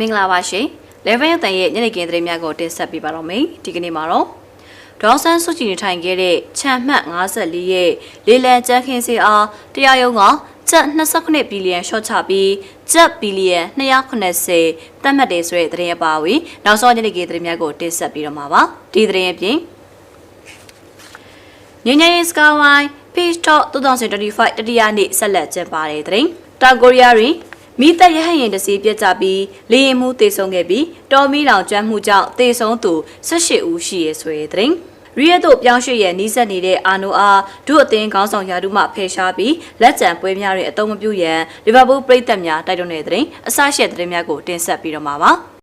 မင်္ဂလာပါရှင်။ Level ရတန်ရဲ့ညနေခင်းသတင်းများကိုတင်ဆက်ပေးပါတော့မယ်။ဒီကနေ့မှာတော့ဒေါ်ဆန်းစုကြည်နေထိုင်ခဲ့တဲ့ခြံမှတ်54ရဲ့လေလံကျန်းခင်းစီအားတရားရုံးကကျပ်29ဘီလီယံရှော့ချပြီးကျပ်ဘီလီယံ290သတ်မှတ်တယ်ဆိုတဲ့သတင်းအပါအဝင်နောက်ဆုံးညနေခင်းသတင်းများကိုတင်ဆက်ပေးတော့မှာပါ။ဒီသတင်းအပြင်ညညရေးစကားဝိုင်း Page Talk 2025တတိယနေ့ဆက်လက်ကျင်းပတဲ့သတင်း။တောင်ကိုရီးယားတွင် မိသက်ရဟရင်တစီပြက်ကြပြီးလေရင်မှုတေဆုံးခဲ့ပြီးတော်မီလောင်ကျွမ်းမှုကြောင့်တေဆုံးသူ18ဦးရှိရဲဆိုတဲ့သတင်းရီယက်တို့ပြောင်းရွှေ့ရဲ့နီးစပ်နေတဲ့အာနိုအားဒုအသင်းခေါင်းဆောင်ယာဒုမှဖယ်ရှားပြီးလက်ကျန်ပွဲများတွင်အသုံးမပြုရန်လီဗာပူးပြည်သက်များတိုက်တွန်းတဲ့သတင်းအစရှိတဲ့သတင်းများကိုတင်ဆက်ပြီးတော့မှာပါ။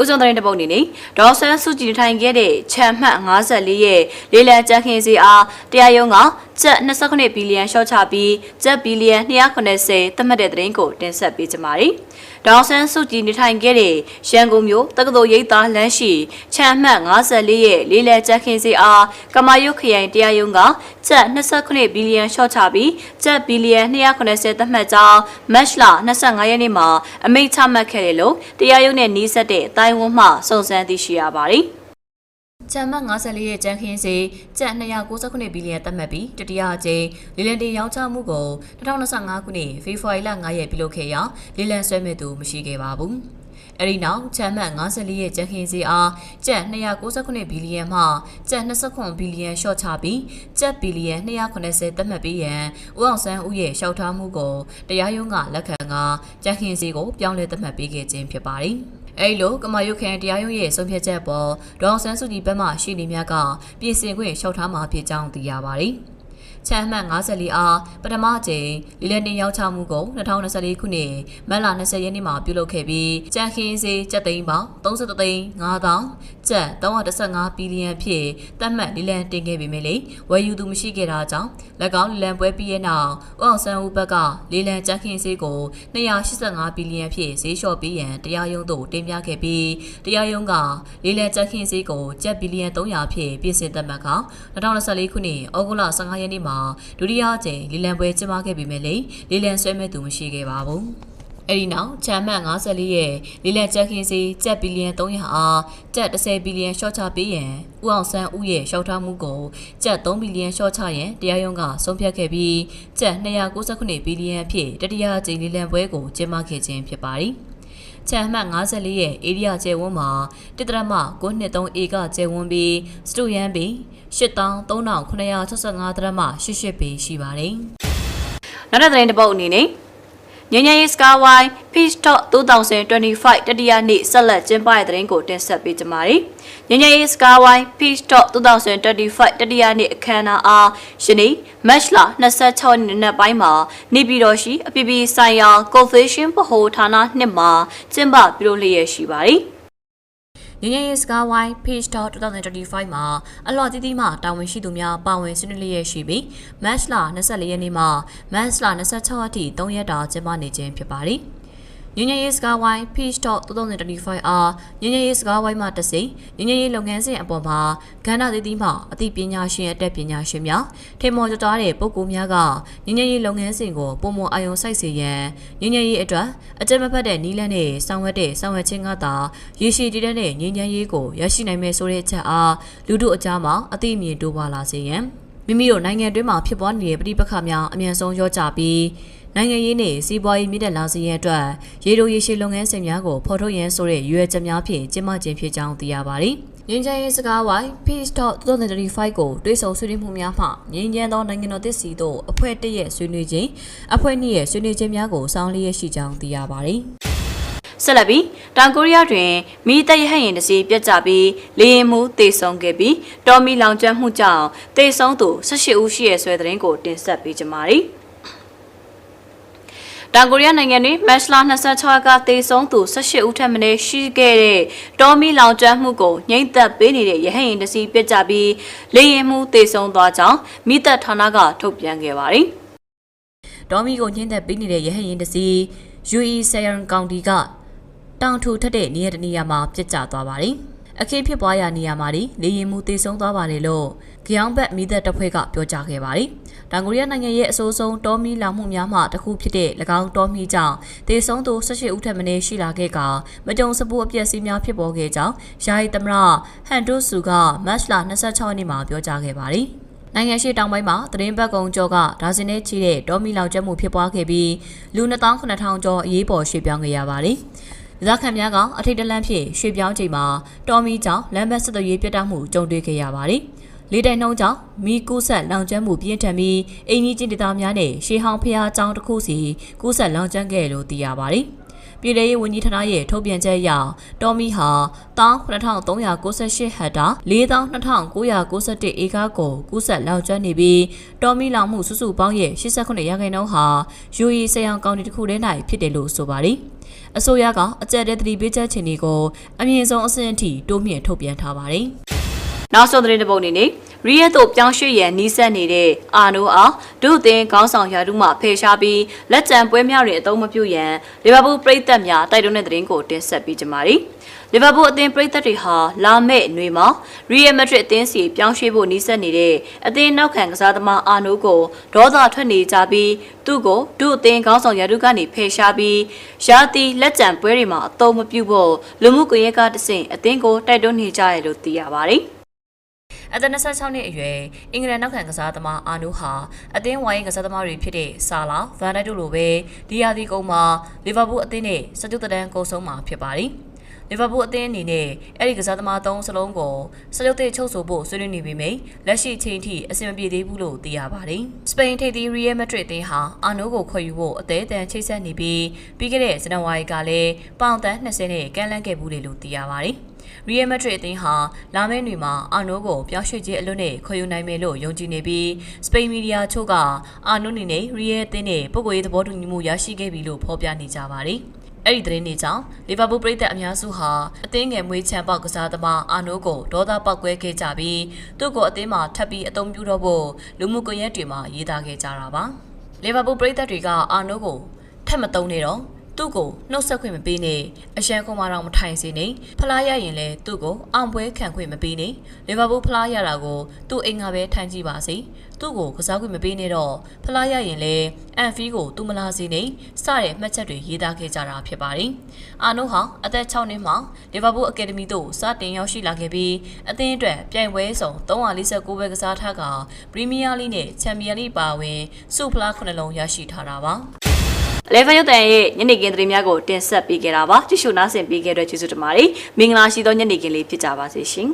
ဦးစုံသတင်းတပုတ်အနေနဲ့ဒေါ်ဆန်းစုကြည်ထိုင်ခဲ့တဲ့ချမ်မှတ်54ရဲ့လေးလံကြမ်းခင်းစီအားတရားရုံးကကျပ်29ဘီလီယံရှော့ချပြီးကျပ်ဘီလီယံ290သတ်မှတ်တဲ့သတင်းကိုတင်ဆက်ပေးကြပါမယ်။ဒေါ်ဆန်းစုကြည်နေထိုင်ခဲ့တဲ့ရန်ကုန်မြို့တက္ကသိုလ်ရိပ်သာလမ်းရှိချမ်မှတ်54ရဲ့လေးလံကြမ်းခင်းစီအားကမာယုတ်ခရိုင်တရားရုံးကကျပ်29ဘီလီယံရှော့ချပြီးကျပ်ဘီလီယံ290သတ်မှတ်ကြောင်းမတ်လ25ရက်နေ့မှာအမိန့်ချမှတ်ခဲ့တယ်လို့တရားရုံးနဲ့နှီးဆက်တဲ့အတိုင်းအဝန်မှစုံစမ်းသိရှိရပါတယ်။ ကျန်မ54ရဲ့ကျန်းခင်းစီကျပ်269ဘီလီယံသတ်မှတ်ပြီးတတိယအကြိမ်လီလန်တီရောင်းချမှုကို2025ခုနှစ်ဖေဖော်ဝါရီလ9ရက်ပြုလုပ်ခဲ့ရာလီလန်ဆွဲမဲ့သူမရှိခဲ့ပါဘူး။အဲဒီနောက်ချမ်းမှတ်54ရဲ့ကျန်းခင်းစီအားကျပ်269ဘီလီယံမှကျပ်29ဘီလီယံရှော့ချပြီးကျပ်ဘီလီယံ290သတ်မှတ်ပြီးရန်ဦးအောင်ဆန်းဦးရဲ့ရှောက်ထားမှုကိုတရားရုံးကလက်ခံကကျန်းခင်းစီကိုပြောင်းလဲသတ်မှတ်ပေးခဲ့ခြင်းဖြစ်ပါတယ်။ အဲဒီလိုကမာယုခန်တရားရုံးရဲ့ဆုံးဖြတ်ချက်ပေါ်ဒေါအောင်ဆန်းစုကြည်ဘက်မှရှိနေများကပြင်ဆင်ခွင့်လျှောက်ထားမှာဖြစ်ကြောင်းသိရပါတယ်။ချမ်းမှတ်54အားပထမအကြိမ်လီလန်တင်ရောက်ချမှုကို2024ခုနှစ်မတ်လ20ရက်နေ့မှာပြုလုပ်ခဲ့ပြီးကြံခင်းစေကျပ်သိန်းပေါင်း33သိန်း9000 ကျပ်315ဘီလီယံဖြင့်သတ်မှတ်လီလန်တင်ခဲ့ပေမဲ့လေဝယ်ယူသူမရှိခဲ့တာကြောင့်၎င်းလီလန်ပွဲပြီးရဲ့နောက်ဦးအောင်ဆန်းဦးဘက်ကလီလန်ကြံခင်းစေကို285ဘီလီယံဖြင့်ဈေးလျှော့ပေးရန်တရားရုံးသို့တင်ပြခဲ့ပြီးတရားရုံးကလီလန်ကြံခင်းစေကိုကျပ်ဘီလီယံ300ဖြင့်ပြင်ဆင်သတ်မှတ်က2024ခုနှစ်ဩဂုတ်လ15ရက်နေ့မှာဒုတိယအကြိမ်လီလံပွဲကျင်းပခဲ့ပြီးမြဲလေလီလံဆွဲမဲ့သူမရှိခဲ့ပါဘူး အဲ့ဒီနောက်ချမ်းမှတ်54ရဲ့လီလန်ချက်ခင်းစီကျပ်ဘီလီယံ300အားကျပ်10ဘီလီယံရှော့ချပေးရန်ဦးအောင်ဆန်းဦးရဲ့ရှော့ထားမှုကိုကျပ်3ဘီလီယံရှော့ချရန်တရားရုံးကဆုံးဖြတ်ခဲ့ပြီးကျပ်269ဘီလီယံအဖြစ်တတိယအကြိမ်လီလန်ပွဲကိုကျင်းပခဲ့ခြင်းဖြစ်ပါတယ်ချန်မှတ်54ရဲ့ဧရိယာကျဲဝန်းမှာတစ်တရမ923ဧကကျဲဝန်းပြီးစတူယန်ဘီ83,965ဒရမ88ပေရှိပါတယ်။နောက်တဲ့သတင်းတစ်ပုတ်အနေနဲ့ ညညရေးစကားဝိုင်း Peace Talk 2025တတိယနေ့ဆက်လက်ကျင်းပတဲ့သတင်းကိုတင်ဆက်ပေးကြပါမယ်။ညညရေးစကားဝိုင်း Peace Talk 2025တတိယနေ့အခမ်းအနားအားယနေ့ March လ26ရက်နေ့ပိုင်းမှာနေပြည်တော်ရှိအပြည်ပြည်ဆိုင်ရာ Confession ဗဟိုဌာနနှစ်မှာကျင်းပပြုလုပ်လျက်ရှိပါတယ်။ ငញ្ញရေးစကားဝိုင်း Page Talk 2025 မှာအလော်တီတီမှတာဝန်ရှိသူများပါဝင်ဆွေးနွေးလျက်ရှိပြီး Match လ24ရက်နေ့မှ Match လ26ရက်ထိ3ရက်တာကျင်းပနေခြင်းဖြစ်ပါတယ်။ ညဉ့်ညရေးစကားဝိုင်း Peach Talk 2025 အားညဉ့်ညရေးစကားဝိုင်းမှတစိညဉ့်ညရေးလုပ်ငန်းစဉ်အပေါ်မှာကဏ္ဍသီးသီးမှအသိပညာရှင်အတက်ပညာရှင်များထေမော်ကြွတားတဲ့ပုဂ္ဂိုလ်များကညဉ့်ညရေးလုပ်ငန်းစဉ်ကိုပုံမအာရုံစိုက်စေရန်ညဉ့်ညရေးအတွက်အကြမ်းမဖက်တဲ့နီးလန်းနဲ့ဆောင်ရွက်တဲ့ဆောင်ရွက်ခြင်းကသာရေရှည်တည်တဲ့ညဉ့်ညရေးကိုရရှိနိုင်မယ်ဆိုတဲ့အချက်အားလူတို့အကြားမှာအသိအမြင်တိုးပွားလာစေရန်မိမိတို့နိုင်ငံတွင်းမှာဖြစ်ပွားနေတဲ့ပြည်ပခါများအမြန်ဆုံးရောကြပြီး နိုင်ငံရေးနဲ့စီးပွားရေးမြင့်တက်လာစေရန်အတွက်ရေတိုရေရှည်လုပ်ငန်းစဉ်များကိုဖော်ထုတ်ရန်ဆိုတဲ့ရွေးချက်များဖြင့်ကျင်းပခြင်းဖြစ်ကြောင်းသိရပါတယ်။ငင်းချမ်းရေးစကားဝိုင်း Peace Talk 2025ကိုတွဲဆုံဆွေးနွေးမှုများမှငင်းချမ်းသောနိုင်ငံတော်သစ်စီတို့အဖွဲ့တရဲ့ဆွေးနွေးခြင်းအဖွဲ့နှစ်ရဲ့ဆွေးနွေးခြင်းများကိုစောင်းလျက်ရှိကြောင်းသိရပါတယ်။ဆက်လက်ပြီးတောင်ကိုရီးယားတွင်မိသက်ရဟရင်တစီပြတ်ကျပြီးလေရင်မှုတေဆုံးခဲ့ပြီးတော်မီလောင်ကျွမ်းမှုကြောင့်တေဆုံးသူ18ဦးရှိရဆွဲတဲ့ရင်ကိုတင်ဆက်ပေးကြပါမယ်။ တောင်ကိုရီးယားနိုင်ငံတွင်မတ်လ26ကသေဆုံးသူ18ဦးထက်မနည်းရှိခဲ့တဲ့တောမီလောင်ကျွမ်းမှုကိုငိမ့်သက်ပေးနေတဲ့ရဟရင်တစီပြစ်ကြပြီးလေရင်မှုသေဆုံးသွားကြောင်းမိသက်ဌာနကထုတ်ပြန်ခဲ့ပါတယ်။တောမီကိုငိမ့်သက်ပေးနေတဲ့ရဟရင်တစီ UE Sayan County ကတောင်ထူထက်တဲ့နေရာတနေရာမှာပြစ်ကျသွားပါတယ်။ အခင်းဖြစ်ပွားရာနေရာမှာဒီလေရင်မှုတေဆုံးသွားပါတယ်လို့ကြောင်ဘက်မိသက်တပ်ဖွဲ့ကပြောကြားခဲ့ပါတယ်။တောင်ကိုရီးယားနိုင်ငံရဲ့အဆိုးဆုံးတောမီလောင်မှုများမှတစ်ခုဖြစ်တဲ့၎င်းတောမီကြောင့်တေဆုံးသူ18ဦးထက်မနည်းရှိလာခဲ့ကမကြုံစပူအပျက်စီးများဖြစ်ပေါ်ခဲ့ကြောင်းယာယီသမရဟန်တိုဆူကမတ်လ26ရက်နေ့မှာပြောကြားခဲ့ပါတယ်။နိုင်ငံရှိတောင်ပိုင်းမှာသတင်းပတ်ကုံကျော်ကဒါဇင်နဲ့ချီတဲ့တောမီလောင်ကျွမ်းမှုဖြစ်ပွားခဲ့ပြီးလူ2900ကျော်အရေးပေါ်ရွှေ့ပြောင်းခဲ့ရပါတယ်။ ဒေသခံများကအထိတ်တလန့်ဖြင့်ရွှေ့ပြောင်းချိန်မှာတောမီကြောင့်လမ်းဘက်ဆက်သွယ်ရေးပြတ်တောက်မှုကြုံတွေ့ခဲ့ရပါတယ်။လေတိုင်နှုံးကြောင့်မီကူးဆက်လောင်ကျွမ်းမှုပြင်းထန်ပြီးအင်ကြီးကျင်းဒေသများနဲ့ရှေးဟောင်းဖျားကျောင်းတစ်ခုစီကူးဆက်လောင်ကျွမ်းခဲ့လို့သိရပါတယ်။ပြည်ထောင်ရေးဝန်ကြီးဌာနရဲ့ထုတ်ပြန်ချက်အရတော်မီဟာ19398ဟက်တာ4291ဧကကိုကူးဆက်လောင်ကျွမ်းနေပြီးတော်မီလောင်မှုစုစုပေါင်းရဲ့89ရာခိုင်နှုန်းဟာယူရီဆေးရောင်ကောင်းတီတစ်ခုထဲ၌ဖြစ်တယ်လို့ဆိုပါတယ်။ အစိုးရကအကြက်တဲ့သတိပေးချက်ချင်တွေကိုအမြင့်ဆုံးအဆင့်အထိတိုးမြင့်ထုတ်ပြန်ထားပါတယ်။နောက်ဆုံးသတင်းတစ်ပုဒ်အနေနဲ့ရီရဲတို့ပြောင်းရွှေ့ရန်နီးစပ်နေတဲ့အာနိုအားဒုအသင်းခေါင်းဆောင်ရာထူးမှဖယ်ရှားပြီးလက်ကျန်ပွဲများတွင်အသုံးမပြုရန်လီဗာပူးပရိသတ်များတိုက်တွန်းတဲ့သတင်းကိုတင်ဆက်ပေးကြပါမယ်။ လီဗာပူးအသင်းပရိသတ်တွေဟာလာမယ့်ຫນွေမှာရီယယ်မက်ဒရစ်အသင်းစီပြောင်းရွှေ့ဖို့နီးစပ်နေတဲ့အသင်းနောက်ခံကစားသမားအာနိုကိုဒေါသထွက်နေကြပြီးသူ့ကိုဒုအသင်းခေါင်းဆောင်ရာထူးကနေဖယ်ရှားပြီးရာတီလက်ကျန်ပွဲတွေမှာအသုံးမပြုဖို့လူမှုကွန်ရက်ကတဆင့်အသင်းကိုတိုက်တွန်းနေကြရလို့သိရပါတယ်။အသက်26နှစ်အရွယ်အင်္ဂလန်နောက်ခံကစားသမားအာနိုဟာအသင်းဝိုင်းကစားသမားတွေဖြစ်တဲ့ဆာလာဗန်ဒိုက်တို့လိုပဲဒီယာဒီကုန်းမှာလီဗာပူးအသင်းနဲ့စကြုတ်တန်းကုန်းဆုံးမှာဖြစ်ပါတယ်။ လီဗာပူးအသင်းအနေနဲ့အဲ့ဒီကစားသမားသုံးစလုံးကိုစကြုတ်တဲ့ချုပ်ဆိုဖို့ဆွေးနွေးနေပေမယ့်လက်ရှိချိန်ထိအဆင်မပြေသေးဘူးလို့သိရပါတယ်။စပိန်ထိပ်သီးရီယယ်မက်ဒရစ်အသင်းဟာအာနိုကိုခေါ်ယူဖို့အသေးအတန်ချိတ်ဆက်နေပြီးပြီးခဲ့တဲ့ဇန်နဝါရီကလည်းပေါင်တန်း20နဲ့ကမ်းလှမ်းခဲ့ဘူးလေလို့သိရပါတယ်။ရီယယ်မက်ဒရစ်အသင်းဟာလာမယ့်နေ့မှာအာနိုကိုပြောင်းရွှေ့ခြင်းအလွတ်နဲ့ခေါ်ယူနိုင်မယ်လို့ယုံကြည်နေပြီးစပိန်မီဒီယာချို့ကအာနိုနေနဲ့ရီယယ်အသင်းနဲ့ပုဂ္ဂိုလ်ရေးသဘောတူညီမှုရရှိခဲ့ပြီလို့ဖော်ပြနေကြပါတယ်။ အဲ့ဒီသတင်းတွေကြောင့်လီဗာပူးပရိသတ်အများစုဟာအသင်းငယ်မွေးချမ်းပေါက်ကစားသမားအာနိုကိုဒေါသပောက်ကွဲခဲ့ကြပြီးသူ့ကိုအသင်းမှာထပ်ပြီးအသုံးပြုတော့ဖို့လူမှုကွန်ရက်တွေမှာရေးသားခဲ့ကြတာပါ။လီဗာပူးပရိသတ်တွေကအာနိုကိုထပ်မသုံးနေတော့ သူ့ကိုနှုတ်ဆက်ခွင့်မပေးနဲ့အရှမ်းကုန်းမတော့မထိုင်စေနဲ့ဖလားရရင်လည်းသူ့ကိုအောင်ပွဲခံခွင့်မပေးနဲ့လီဗာပူးဖလားရတာကိုသူ့အိမ်ကပဲထိုင်ကြည့်ပါစေသူ့ကိုကစားခွင့်မပေးနဲ့တော့ဖလားရရင်လည်းအန်ဖီကိုသူမလာစေနဲ့စတဲ့မှတ်ချက်တွေရေးသားခဲ့ကြတာဖြစ်ပါတယ်အာနိုဟာအသက်6နှစ်မှာလီဗာပူးအကယ်ဒမီသို့စတင်ရောက်ရှိလာခဲ့ပြီးအသင်းအတွက်ပြိုင်ပွဲစုံ349ပွဲကစားထားကပရီးမီးယားလိနဲ့ချန်ပီယံလိပါဝင်စုဖလား9လုံးရရှိထားတာပါ 11ရုပ်တန်ရဲ့ညနေခင်းသတင်းများကိုတင်ဆက်ပေးခဲ့တာပါကြည့်ရှုနားဆင်ပေးခဲ့တဲ့ကျေးဇူးတင်ပါတယ်မင်္ဂလာရှိသောညနေခင်းလေးဖြစ်ကြပါစေရှင်